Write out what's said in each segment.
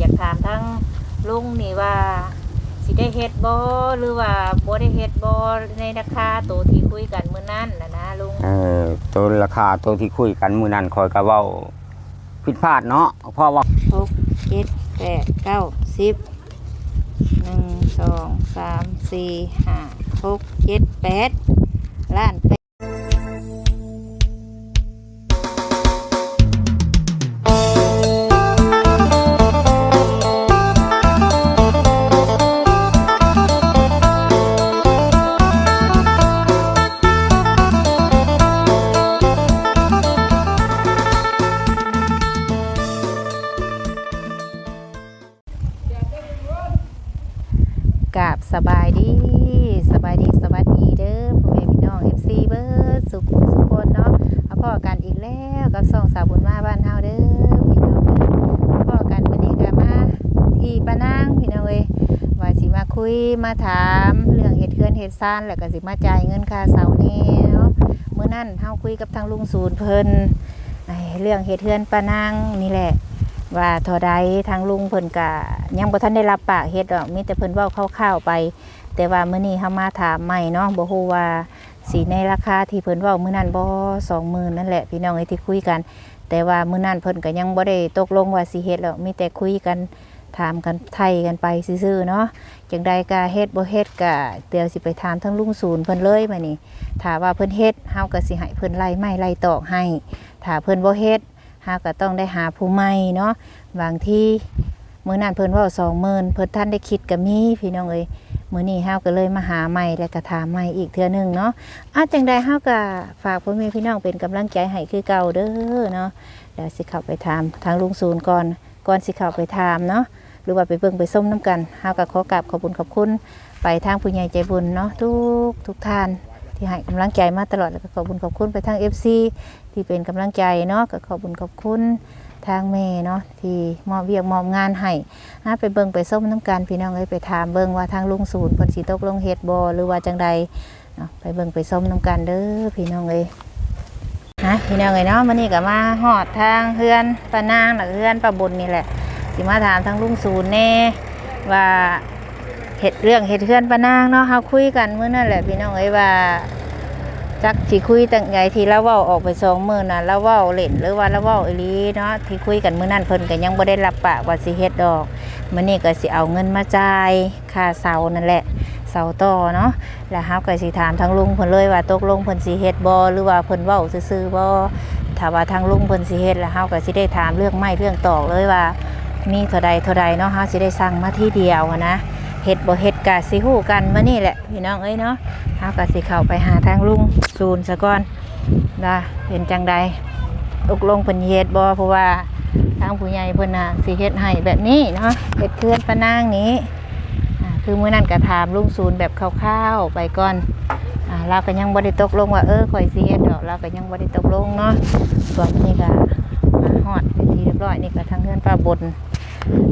อยากถามทั้งลุงนี่ว่าสิได้เฮ็ดบ่หรือว่าบ่ได้เฮ็ดบ่ในราคาตัวที่คุยกันมื้อนั้นน่ะนะลุงเออตัวราคาตัวที่คุยกันมื้อนั้นคอยก็เว้าผิดพลาดเนาะเพราะว่าหกเจ็ดแปดเก้าสิบหนึ่งสองสามสี่ห้าหกเจ็ดแปดล้านแปด ซ่านแล้วก็สิมาจ่ายเงินค่าเสาแนวเมื่อนั้นเฮาคุยกับทางลุงศูนย์เพิ่นเรื่องเฮ็ดเฮือนปะนางนี่แหละ ว่าทอใดทางลุงเพิ่นกะยังบ่ทันได้รับปากเฮ็ดดอกมีแต่เพิ่นเว้าคร่าวๆไป แต่ว่ามื้อนี้เฮามาถามใหม่เนาะบ่ฮู้ว่าสีในราคาที่เพิ่นเว้ามื้อนั้นบ่20,000นั่นแหละพี่น้องไอ้ที่คุยกัน แต่ว่ามื้อนั้นเพิ่นก็ยังบ่ได้ตกลงว่าสิเฮ็ดแล้วมีแต่คุยกัน ถามกันไทยกันไปซื่อๆเนาะจังใดก็เฮ็ดบ่เฮ็ดก็เดี๋ยวสิไปถามทางลุงศูนย์เพิ่นเลยบัดนี้ถ้าว่าเพิ่นเฮ็ดเฮาก็สิให้เพิ่นไล่ไม้ไล่ตอกให้ถ้าเพิ่นบ่เฮ็ดเฮาก็ต้องได้หาผู้ใหม่เนาะบางที่มื้อนั้นเพิ่นเว่าสองหมื่นเพิ่นท่านได้คิดก็มีพี่น้องเอ้ยมื้อนี้เฮาก็เลยมาหาใหม่และก็ถามใหม่อีกเทื่อนึงเนาะอาจังใดเฮาก็ฝากพ่อแม่พี่น้องเป็นกำลังใจให้คือเก่าเด้อเนาะเดี๋ยวสิเข้าไปถามทางลุงศูนย์ก่อนก่อนสิเข้าไปถามเนาะ หรือว่าไปเบิ่งไปส้มน้ำกันเฮาก็ขอกราบขอบคุณขอบคุณ ไปทางผู้ใหญ่ใจบุญเนาะทุกทุกท่านที่ให้กำลังใจมาตลอดแล้วก็ขอบคุณขอบคุณไปทาง FC ที่เป็นกำลังใจเนาะก็ขอบคุณขอบคุณทางแม่เนาะที่มอบเวียกมอบงานให้ฮะไปเบิ่งไปส้มน้ำกันพี่น้องเอ้ยไปถามเบิ่งว่าทางลุงศูนย์เพิ่นสิตกลงเฮ็ดบ่หรือว่าจังใดเนาะไปเบิ่งไปส้มน้ำกันเด้อพี่น้องเอ้ยฮะพี่น้องเอ้ยเนาะมื้อนี้ก็มาฮอดทางเฮือนป้านางแล้วก็เฮือนป้าบุญนี่แหละ สิมาถามทางลุงศูนย์แน่ว่าเฮ็ดเรื่องเฮ็ดเฮือนป้านางเนาะเฮาคุยกันเมื้อนั่นแหละพี่น้องเอ้ว่าจักสิคุยตั้งไงที่เราเว้าออกไปสองมือนะเราเว้าเล่นหรือว่าเราเว้าอีลีเนาะที่คุยกันมื้อนั้นเพิ่นก็ยังบ่ได้รับปากว่าสิเฮ็ดดอกมื้อนี้ก็สิเอาเงินมาจ่ายค่าเสานั่นแหละเสาต่อเนาะแล้วเฮาก็สิถามทางลุงเพิ่นเลยว่าตกลงเพิ่นสิเฮ็ดบ่หรือว่าเพิ่นเว้าซื่อๆบ่ถ้าว่าทางลุงเพิ่นสิเฮ็ดแล้วเฮาก็สิได้ถามเรื่องไม้เรื่องตอกเลยว่า มีเท่าใดเท่าใดเนาะเฮาสิได้สั่งมาที่เดียวนะเฮ็ดบ่เฮ็ดก็สิฮู้กันมื้อนี้แหละพี่น้องเอ้ยเนาะเฮาก็สิเข้าไปหาทางลุงซูนซะก่อนนะเป็นจังใดตกลงเพิ่นเฮ็ดบ่เพราะว่าทางผู้ใหญ่เพิ่นน่ะสิเฮ็ดให้แบบนี้เนาะเฮ็ดเคลื่อนปะนางนี้อ่าคือมื้อนั้นก็ถามลุงซูนแบบคร่าวๆไปก่อนอ่าเราก็ยังบ่ได้ตกลงว่าเออข่อยสิเฮ็ดดอกเราก็ยังบ่ได้ตกลงเนาะส่วนนี้ก็มาฮอดเป็นที่เรียบร้อยนี่ก็ทางเฮือนป้าบน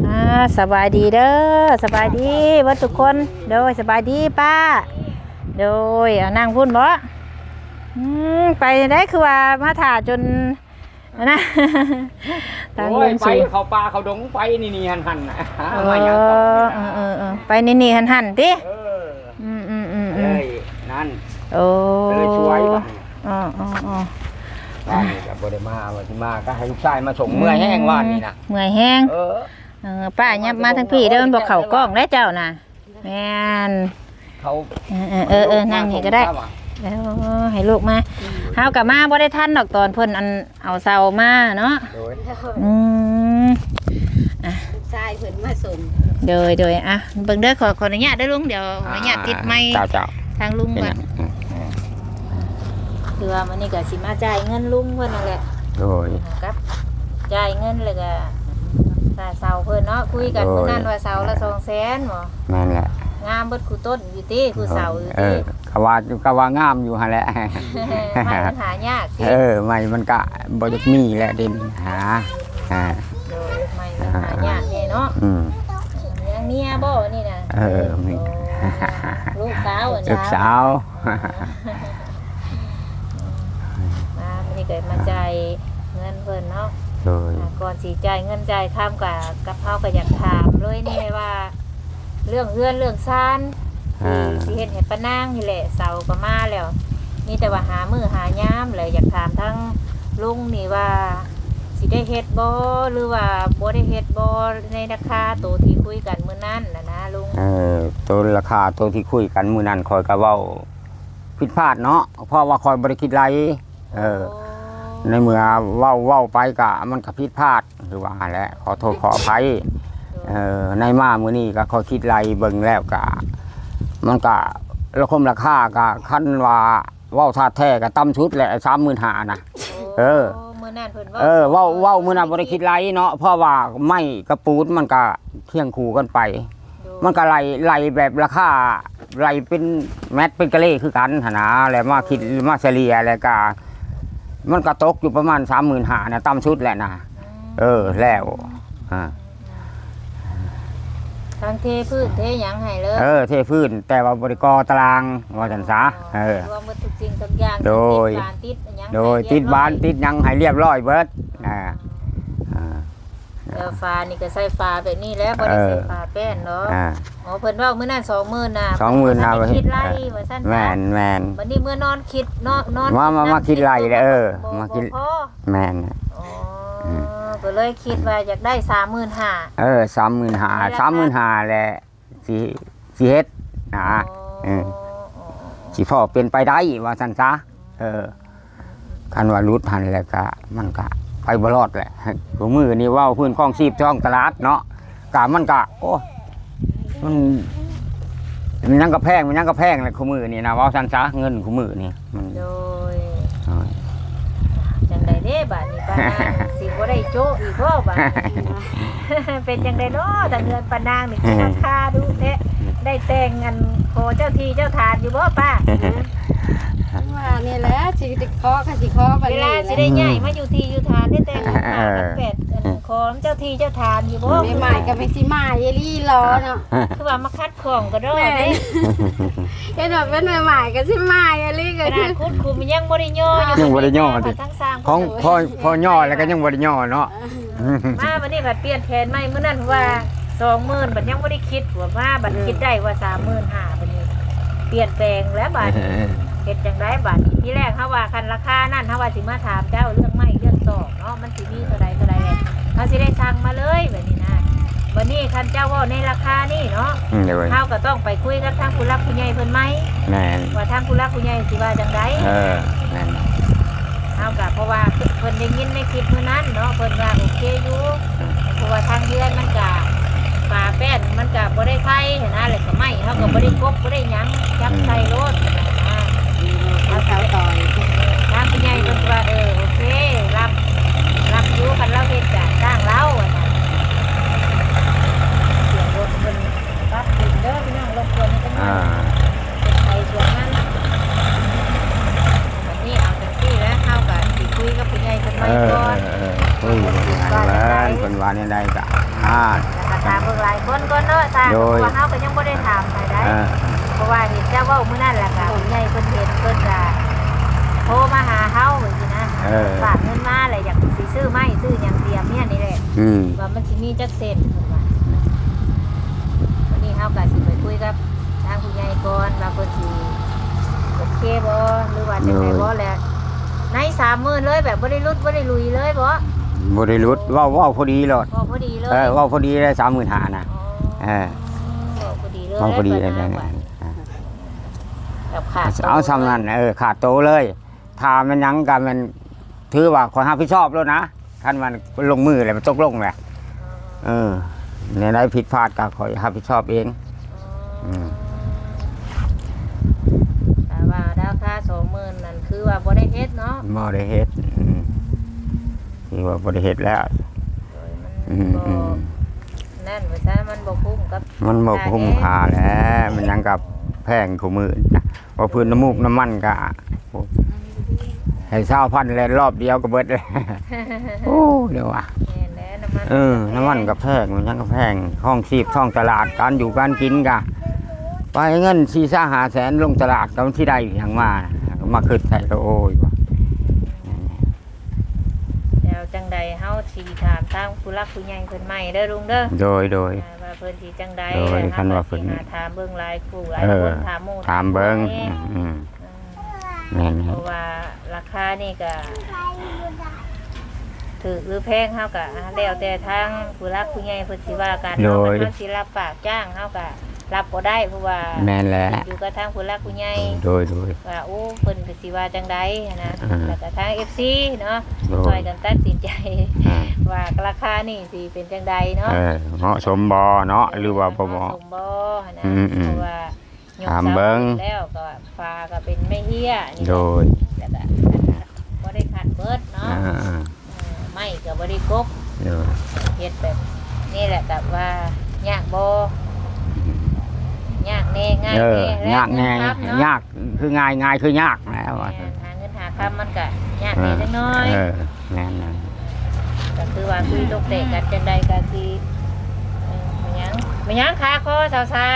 อ่าสบายดีเด้อสบายดีเบ่ทุกคนเด้อสบายดีป้า โดยเอานั่งพุ่นบ่อืมไปได้คือว่ามาถ่าจนอันนะทางโอ้เงิยนไปสูงเขาปลาเขาดงไปนี่นี่หันหันๆน่ะหาเอมาอย่างต่ออนี่เอนะอเออเออไปนี่นี่หันหันๆติเอออืมอืมอืมเลอืมยนั่นโอ้เลยช่วยบ้านอ๋ออ๋ออ๋อบ้านนี่กับบริมาวันที่มาก็ให้ลูกชายมาส่งเมื่อยแห้งว่านนี่นะเมื่อยแห้ง เออ เออป้ายับมาทั้งพี่เดินบอกเข่ากล้องได้เจ้าน่ะแม่นเขาเออเออเออเออนั่งนี่ก็ได้แล้วให้ลูกมาเฮากลับมาบ่ได้ทันดอกตอนเพิ่นอันเอาเสามาเนาะโดยอืมลูกชายเพิ่นมาส่งเดยเดยอะเบิ่งเด้อขอขออนุญาตเด้อลุงเดี๋ยวขออนุญาตติดไม้เจ้าเจ้าทางลุงเป็นก่อน่ะนอืมคือว่ามื้อนี้ก็สิมาจ่ายเงินลุงเพิ่นนั่นแหละโดยครับจ่ายเงินแล้วก็ ค่าเสาเพิ่นเนาะคุยกันโอ้ยมื้อนั้นว่าเสาละ200,000บ่นั่นแหละงามเบิดคู่ต้นอยู่ติคู่เสาอยู่เอติอก็ว่าก็ว่างามอยู่หั่นแหละไม่มันหายากติเออไม่มันก็บ่จะมีแหละเด่นหาอ่าโดยไม่มันหายากแน่เนาะอืมยังเมียบ่นี่น่ะเออมีโอ้ลูกสาวอะลูกสาวมามื้อนี้ก็มาจ่ายเงินเพิ่นเนาะ โดย อ่าก่อนสิจ่ายเงินจ่ายค่ำกับกับเฮาก็อยากถามเลยนี่ว่า เรื่องเฮือนเรื่องซ่านอ่า ที่สิเฮ็ดให้ปานางนี่แหละเสาก็มาแล้ว มีแต่ว่าหามือหายามเลยอยากถามทั้งลุงนี่ว่าสิได้เฮ็ดบ่หรือว่าบ่ได้เฮ็ดบ่ในราคาตัวที่คุยกันมื้อนั้นน่ะนะลุงเออตัวราคาตัวที่คุยกันมื้อนั้นคอยก็เว้าผิดพลาดเนาะเพราะว่าคอยบ่ได้คิดไรเออ ในเมื่อเว้าเว้าไปกะมันก็ผิดพลาดคือว่าหั่นแหละขอโทษขออภัยเออในมามื้อนี้ก็ขอคิดไรเบิ่งแล้วกะมันก็ราคมราคากะคันว่าเว้าท่าแท้ก็ต่ำชุดแหละ35,000นะเออมื้อนั้นเพิ่นเออเว้าเว้ามื้อนั้นบ่ได้คิดไรเนาะเพราะว่าไม้กระปูนมันก็เที่ยงคู่กันไป มันก็ไล่ไล่แบบราคาไล่เป็นแมตเป็นกะเล่คือกันหนนะแล้วมาคิดมาเฉลี่ยแล้วก็ มันก็ตกอยู่ประมาณสามหมื่นหานะต่ำชุดแหละนะเออแล้วอ่าทางเทพื้นเทหยังให้เลยเออเทพื้น แต่ว่าบริกรตารางว่าจันซะเออรวมหมดทุกสิ่งทุกอย่างโดยติบานติดอันหยังโดยให้ติดเรียบ้านร้อยติดหยังให้เรียบร้อยเบิดอ่าอ่า แล้วฟ้านี่ก็ใส่ฟ้าแบบนี้แล้วบ่ได้ใส่เออฟ้าแป้นเนาะอ่า อ๋อเพิ่นว่ามื้อนั้น20,000น่ะสองหมื่นนะนะว่าคิดไล่ว่าซั่นแมนแมนวันนี้มื้อนอนคิดเนาะนอนมามามาคิดไล่เลยเออบ่มาคิด บ่พอแมนอ๋ออก็เลยคิดว่าอยากได้35,000 เออสามหมื่นหาสามหมื่นหาแหละสีสีเฮ็ดนะเออสิพ่อเป็นไปได้ว่าสันซะเออคันว่ารุดหันแล้วก็มันก็ ไปบรอดแหละหัวมือนี่เว่าพื้นคลองซีบช่องตลาดเนาะกะมันกะโอ้มันมันยังกระแพงมันยังกระแพงเลยขมือนี่นะเว่าสันซะเงินขมือนี่มันโดยเอาจังไดเด้บาดนี้ปานางสิบ่ได้โจะอีกบ่บาดนี้เป็นจังไดเนาะทางเงินปานางนี่คิดราคาดูแท้ได้แต่งอันโคเจ้าที่เจ้าทานอยู่บ่ป้า ว่านี่แหละสิได้เคาะก็สิเคาะไปเวลาสิได้ใหญ่มาอยู่ที่อยู่ทานได้แต่งกันห้ากันแปดอันขอเจ้าที่เจ้าทานอยู่บ่ไม่ใหม่ก็ไม่สิมาเยลี่รอเนาะคือว่ามาคัดของก็รอดเด้เห็นว่าเป็นใหม่ๆก็สิมาเยลี่ขก็นาคืดอคุดคุมยังบ่ได้ย่ออยู่ยังบ่ได้ย่อดิ ทั้งสร้างของพ่อพ่อย่อแล้วก็ยังบ่ได้ย่อเนาะมาวันนี้บัดเปลี่ยนแผนใหม่มื้อนั้นว่า20,000บัดยังบ่ได้คิดว่ามาบัดคิดได้ว่า35,000บัดนี้ เปลี่ยนแปลงแล้วบัด เฮ็ดจังไดบัดนี้ที่แรกเฮาว่าคันราคานั่นเฮาว่าสิมาถามเจ้าเรื่องไม้เรื่องตอกเนาะมันสิมีเท่าใดเท่าใดเฮาสิได้สั่งมาเลยแบบนี้นะบัดนี้คันเจ้าเว้าในราคานี่เนาะเดี๋ยวเฮาก็ต้องไปคุยกับทางผู้รักผู้ใหญ่เพิ่นไหมแม่นว่าทางผู้รักผู้ใหญ่สิว่าจังไดเออแม่นเฮาก็เพราะว่าเพิ่นได้ยินในคลิปมื้อนั้นเนาะเพิ่นว่าโอเคอยู่เพราะว่าทางเดือนมันก็ฝาแป้นมันก็บ่ได้ใส่เห็นนะแล้วก็ไม้เฮาก็บ่ได้กบบ่ได้หยังจับใส่รถนะ เอาเสาต่อยทางผู้ใหญ่เพิ่นว่าเออ ว่าวันนี้เฮาก็สิไปคุยกับทางผู้ใหญ่ก่อนว่าเพิ่นสิโอเคบ่หรือว่าจังไดบ่แหละใน30,000เลยแบบบ่ได้ลุดบ่ได้ลุยเลยบ่บริรุษเว่าเว่าพอดีเลยพอพอดีเลยเออเว่าพอดีได้สามหมื่นหานะอ๋อเออพอพอดีเลยเว่าพอดีเลยปินะหน้ากับขาดเอาซ้ำนั่นเออขาดโตเลยถ้ามันหยังกันมันถือว่าขอรับผิดชอบแล้วนะท่านมันลงมือเลยมันตกลงเลย เออในได้ผิดพลาดก็ขอรับผิดชอบเองอืมแต่ว่าดาวค่า20,000นั่นคือว่าบ่ได้เฮ็ดเนาะบ่ได้เฮ็ดอืมที่ว่าบ่ได้เฮ็ดแล้ว โดยมันอืมบ่อืม นั่นว่าซะมันบ่คุ้มกับมันบ่คุ้มค่าแล้วมันหยังกับแพงคู่มือนะว่าพื้นน้ำมูกน้ำมันก็โอ้ให้เช่าพันแล้วรอบเดียวก็เบิดเลย โอ้เดี๋ยวว่ะ เออ น้ำมันกับแพงมันยังกับแพงห้องชีพท่องตลาดการอยู่การกินกะไปเงินสี่สาหาแสนลงตลาดกับที่ใดอย่างมานะมาขึ้นใส่ก็โอ้ยว่ะแล้วจังใดเฮาสิถามทางผู้รักผู้ใหญ่เพิ่นใหม่เด้อลุงเด้อโดยโดยอ่าว่าเพิ่นสิจังใดโดยแล้วคันว่าเพิ่นสิหถามเบิ่งหลายผู้หลายเออคนถามหมู่ถามเบิ่งแม่อืมอ่าแม่นเพราะว่าราคานี่ก็ ถือหรือแพงเฮาก็แล้วแต่ทางผู้รักผู้ใหญ่เพิ่นสิว่ากันโดย เฮาสิรับปากจ้างเฮาก็รับบ่ได้เพราะว่าแม่นแหละอยู่กับทางผู้รักผู้ใหญ่โดยโดย ว่าโอ้เพิ่นก็สิว่าจังใดนะอ่า แล้วก็ทาง FC เนาะโดช่วยยกันตัดสินใจ อ่าว่าราคานี่สิเป็นจังใดเนาะเออเหมาะสมบ่เนาะหรือว่าบ่เหมาะ สมบ่นะอืมอืมเพราะว่าถามเบิ่ง แล้วก็ฟ้าก็เป็นไม่เฮียนี่โดยแล้วก็บ่ได้ขัดเบิดเนาะอ่าอ่าเออ ไม่ก็บ่ได้กบโดยเฮ็ดแบบนี่แหละแบบว่ายากบ่ยากแน่ง่ายเออแน่ยากแน่และเงินครับเนาะยากคือง่ายง่ายคือยากแล้วอะแม่นหาเงินหาคำมันก็ยากแน่จังน้อยเออแม่นนะก็คือว่าคุยตกเตะกันจังใดก็คือเออมันยังมันยังขาคอสาวซา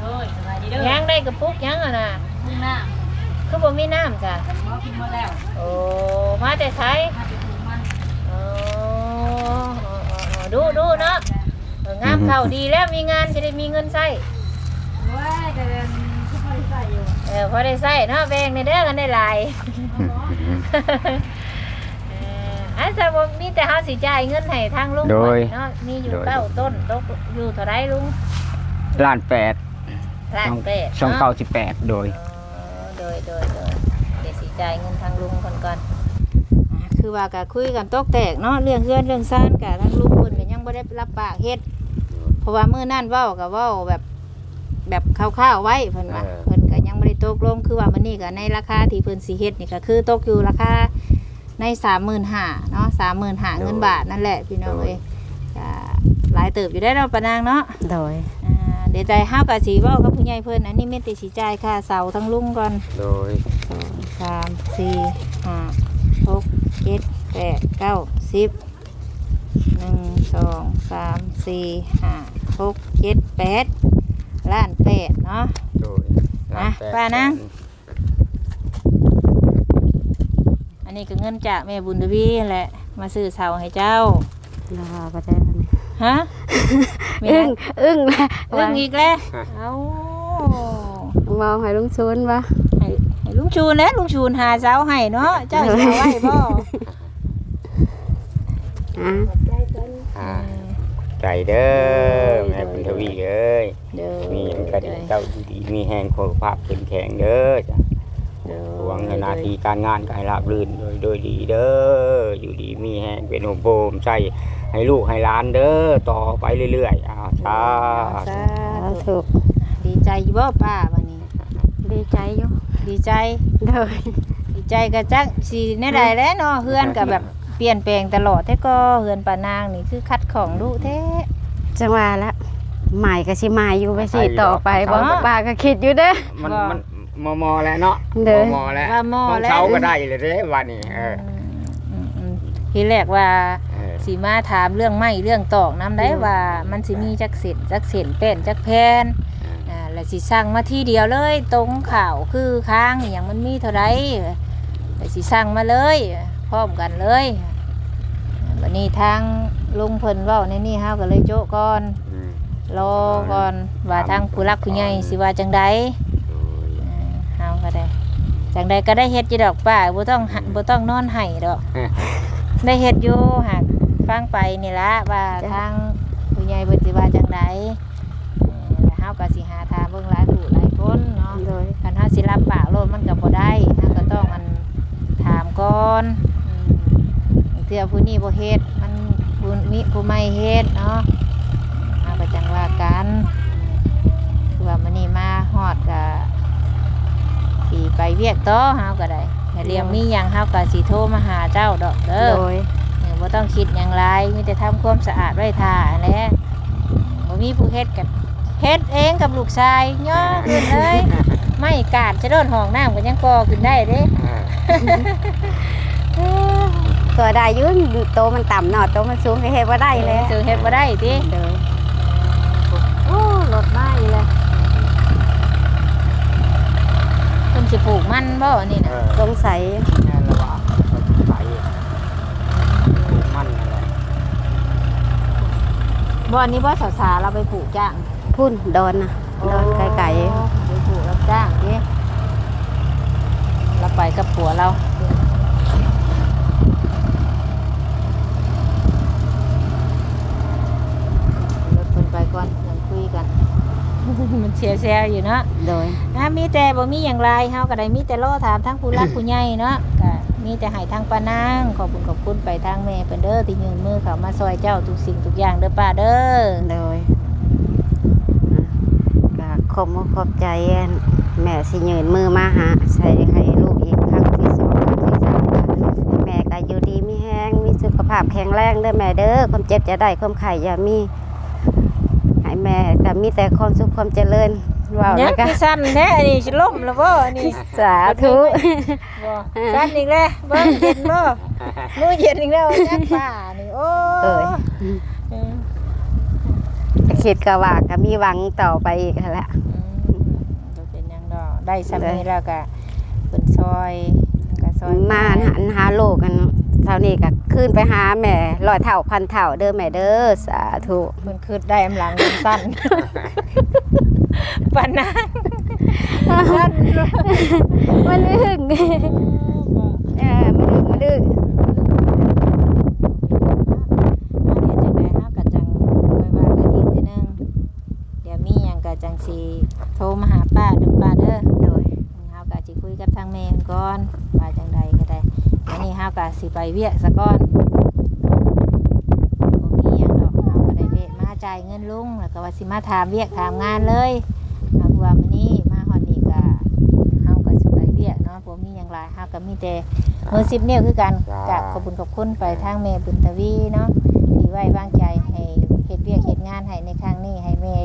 โอ้ยสบายดีเด้อยังได้กระปุกยังอะนะมุ่งหน้าคือบ่มีน้ำจ้ะ หมอกินหมดแล้วโอ้มาแต่ใช้มาไปปลูกมัน โอ้ ดูดูเนาะเอองามเข้าดีแล้วมีงานจะได้มีเงินใช้โอ้ยแต่เดินทุกคนใส่อยู่เออพอได้ใช้เนาะแบ่งในเด้อกันได้หลายอืมอืมเอออันสมมีแต่เฮาสิจ่ายเงินให้ทางลุงโดย เนาะมีอยู่โดยเก้าต้นตกอยู่เท่าไรลุงล้านแปดล้านแปดช่องเนาะเก้าสิบแปดโดย อ๋อโดยโดยโดยเดี๋ยวสิจ่ายเงินทางลุงก่อนก่อน อ่าคือว่าก็คุยกันตกแตกเนาะเรื่องเพื่อนเรื่องซ่านกับทางลุงเพิ่นก็ ยังบ่ได้รับปากเฮ็ดเพราะว่ามื้อนั้นเว้าก็เว้าแบบแบบคร่าวๆไว้เพิ่นว่าเออเพิ่นก็ยังบ่ได้ตกลงคือว่ามื้อนี้ก็ในราคาที่เพิ่นสิเฮ็ดนี่ก็คือตกอยู่ราคาใน35,000เนาะ35,000เงินบาทนั่นแหละพี่น้องเอ้ยก็หลายเติบอยู่ได้เนาะปะนางเนาะโดยอ่าเดี๋ยวใจห้าวกับสีว่ากับผู้ใหญ่เพิ่นอันนี้เม็ดติสีจ่ายค่าเสาทั้งลุงก่อนโดยสองสามสี่ห้า หกเจ็ดแปดเก้าสิบหนึ่งสองสามสี่ห้าหกเจ็ดแปดล้านแปดเนาะ โดยอะป้านะอันนี้ก็เงินจากแม่บุญทวีนั่นแหละ มาซื้อเสาให้เจ้ารอก็จะฮะมีอึ้นะงอึ้งละเรื่องอีกแล้วเอ้ามองให้ลุงชวนปะให้ให้ลุงชูนแหล้วลุงชูนหาเสาให้เนาะ เจ้าสิเอาไว้บ่ อะอ่า ใจเด้อแม่บุญทวีเอ้ยเด้อมีหยังก็ดีเจ้าอยู่ดีมีแหงโคภาพเข้มแข็งเด้อจ้ะเด้อหวังให้หนาทีการงานก็ให้ราบรื่นโดยโดยดีเด้ออยู่ดีมีแหงเป็นโฮมโปมใส่ให้ลูกให้หลานเด้อต่อไปเรื่อยๆอ้าวสาธุสาธุถูกดีใจอยู่บ่ป้าวันนี้ ดีใจอยู่ดีใจโดยดีใจก็จักสิแน่ใดแหล้วเนาะเฮือนก็แบบ เปลี่ยนแปลงตลอดแต่ก็เฮือนป้านางนี่คือคัดของดุแท้ จังหวะละใหม่ก็สิใหม่อยู่ไปสิใหม่อยู่ต่อไปดอกบ่ ป้าก็คิดอยู่เด้อ มันว่ามันมอมอแล้วเนาะเด้อ มอแล้วว่ามอของแล้วเขาก็ได้เลยเด้วันนี้เอออืมอืมทีแรกว่าเออสีมาถามเรื่องไม้เรื่องตอกน้ำได้ว่ามันสิมีจักเส้นจักเส้นเป็นจักแพนอ่าแล้วสิสั่งมาที่เดียวเลย ตรงข่าวคือค้างอหย่างมันมีเท่าไรแล้วสิสั่งมาเลย พร้อมกันเลยวันนี้ทางลุงเพิ่นเว้าในนี่เฮาก็เลยโจะก่อนอืมรอก่อนว่าทางผู้รักผู้ใหญ่สิว่าจังใดอ่าเฮาก็ได้จังใดก็ได้เฮ็ดอยู่ดอกป้าบ่ต้องหบ่ต้องนอนไห้ดอกได้เฮ็ดอยู่หากฟังไปนี่ละว่าทางผู้ใหญ่เพิ่นสิว่าจังไดเอ่อแล้วเฮาก็สิหาทางเบิ่งหลายผู้หลายคนเนาะโดยคันเฮาสิรับปากโลดมันก็บ่ได้เฮาก็ต้องอันถามก่อนอืมบาง เทื่อผู้นี้บ่เฮ็ดมันผู้มีผู้ใหม่เฮ็ดเนาะเฮาก็จังว่ากันคือว่ามื้อนี้มาฮอดก็สิไปเวียกต่อเฮาก็ได้ถ้าเรียงมีหยังเฮาก็สิโทรมาหาเจ้าดอกเด้อโดยเออบ่ต้องคิดอย่างไรมีแต่ทำความสะอาดไว้ท่าแหละบ่มีผู้เฮ็ดกันเฮ็ดเองกับลูกชายย่อขึ้นเลยไม่กาดจะโดนห้องน้ำก็ยังก่อขึ้นได้เด้ อ่าก็ได้อยืนโตมันต่ำหน่อยโตมันสูงก็เฮ็ดว่าได้แล้วถึงเฮ็ดบ่ได้ติโดยโอ้รถมาอีกเลยเพิ่นสิปลูกมันบ่นี่เอน่ะอสงสัยแม่นละว่าไปปลูกมันนั่นแหละบ่อันนี้บ่สาวสาเราไปปลูกจ้างพุ่นดอนนะดอนไก่ไก่ไปปลูกรับจ้างดิเราไปกับผัวเรารถเพิ่นไปก่อนยังคุยกัน มัน เชียร์แซวอยู่เนาะโดย นะมีแต่บ่มีอย่างไรเฮาก็ได้มีแต่รอถามทั้งผู้รัก ผู้ใหญ่เนาะก็มีแต่ให้ทางป้านางขอบคุณขอบคุณไปทางแม่เพิ่นเด้อที่ยืนมือเข้ามาซอยเจ้าทุกสิ่งทุกอย่างเด้อป้าเด้อโดยอะก็ขอบมุกขอบใจแม่สิยืนมือมาหาใส่ให้ลูกอีกครั้งที่สองครั้งที่สามค่ะแม่ก็อยู่ดีมีแห้งมีสุขภาพแข็งแรงเด้อแม่เด้อความเจ็บจะได้ความไข่อย่ามี ให้แม่ก็มีแต่ความสุขความเจริญว้าวยังนะคะคือสั้นแท้อันนี้สิล่มแล้วบ่อันนี้สาธุบ่สั้นอีกแล้วเบิ่งเย็นบ่มื้อเย็นอีกแล้วจักป้านี่โอ้เอ้ยเออคิดก็ว่าก็มีหวังต่อไปอีกนั่นแหละ อืมบ่เป็นหยังดอกได้ซำนี้แล้วก็เพิ่นซอยก็ซอยมาหันหาโลกกันเท่านี้ก็ ขึ้นไปหาแม่ร้อยเท่าพันเท่าเด้อแม่เด้อสาธุเพิ่นคืดได้อำหลังสั้นปานนั้นสั้นมันดึงเออมันดึงมันดึงเดี๋ยวจังได๋เฮาก็จังค่อยว่ากันอีกทีหนึงเดี๋ยวมีหยังก็จังสิโทรมาหาป้าเด้อป้าเด้อโดยเฮาก็สิคุยกับทางแม่ก่อนว่าจังใดก็ได้อันนี้เฮาก็สิไปเวียกซะก่อนบ่มีหยังดอกเฮาก็ได้เวะมาจ่ายเงินลุงแล้ วก็ว่าสิมาถามเวียกถามงานเลยเอาคือว่ามื้อนี้มาฮอดนี่ก็เฮาก็สิไปเวียกเนาะบ่มีหยังหลายเฮาก็มีแต่มือ10นิ้วคือกันจ้ากราบขอบคุณขอบคุณไปทางแม่บุญทวีเนาะที่ไว้วางใจให้เฮ็ดเวียกเฮ็ดงานให้ในครั้งนี้ให้แม่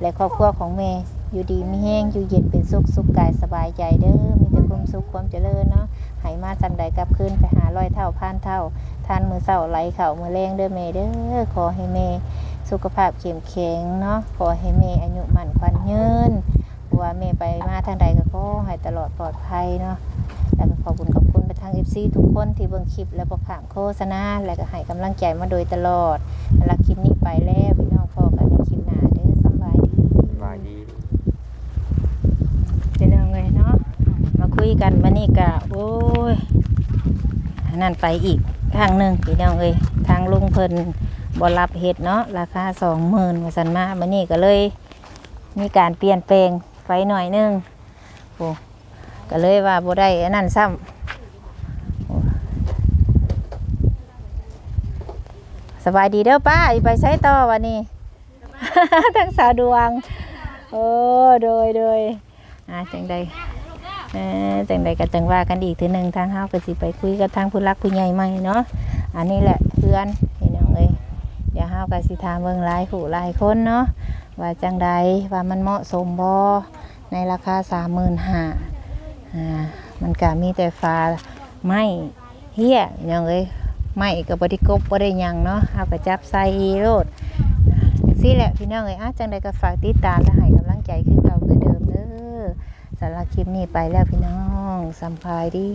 และครอบครัวของแม่อยู่ดีมีแห้งอยู่เย็นเป็นสุขสุขกายสบายใจเด้อมีแต่ความสุขความเจริญเนาะให้มาจังใดกลับคืนไปหาร้อยเท่าพันเท่าทานมือเศร้าไหลเข่ามือแรงเด้อแม่เด้อขอให้แม่ สุขภาพเข้มแข็งเนาะขอให้แม่อายุมั่นขวัญยืนเพราะว่าแม่ไปมาทางใดก็ขอให้ตลอดปลอดภัยเนาะแล้วก็ขอบคุณขอบคุณไปทาง FC ทุกคนที่เบิ่งคลิปและประขามโฆษณาและก็ให้กำลังใจมาโดยตลอดแล้วคลิปนี้ไปแล้วพี่น้องพอกันในคลิปหน้าเด้อสำบายดีสบายดีเป็นยังไงเนาะมาคุยกันมานี่กะโอ้ยอันนั่นไปอีกทางหนึ่งพี่น้องเอ้ยทางลุงเพิ่น บรับเห็ดเนาะราคาสองหมื่นมาสันมามานี่ก็เลย มีการเปลี่ยนแปลงไปหน่อยหนึงโอ้ก็เลยว่าบ่ได้นนั้นซ้ำสบายดีเด้อป้าไปใช้ต่อวันนี้ ทั้งสาวดวง โอ้โดยโดยอ่าจังใดจังใดก็จังว่ากันอีกทีหนึ่งทางเฮาก็สิไปคุยกับทางผู้รักผู้ใหญ่ใหม่เนาะอันนี้แหละเพื่อน เดี๋ยวเฮาก็สิถามเบิ่งหลายผู้หลายคนเนาะว่าจังใดว่ามันเหมาะสมบ่ในราคา35,000อ่ามันก็มีแต่ฟ้าไม้เฮียยังเลยไม้ก็บ่ได้กบบ่ได้หยังเนาะเฮาก็จับใส่โลดจังซี่แหละพี่น้องเอ้ยอะจังใดก็ฝากติดตามและให้กำลังใจคือเก่าคือเดิมเด้อสำหรับคลิปนี้ไปแล้วพี่น้องสัมภายดี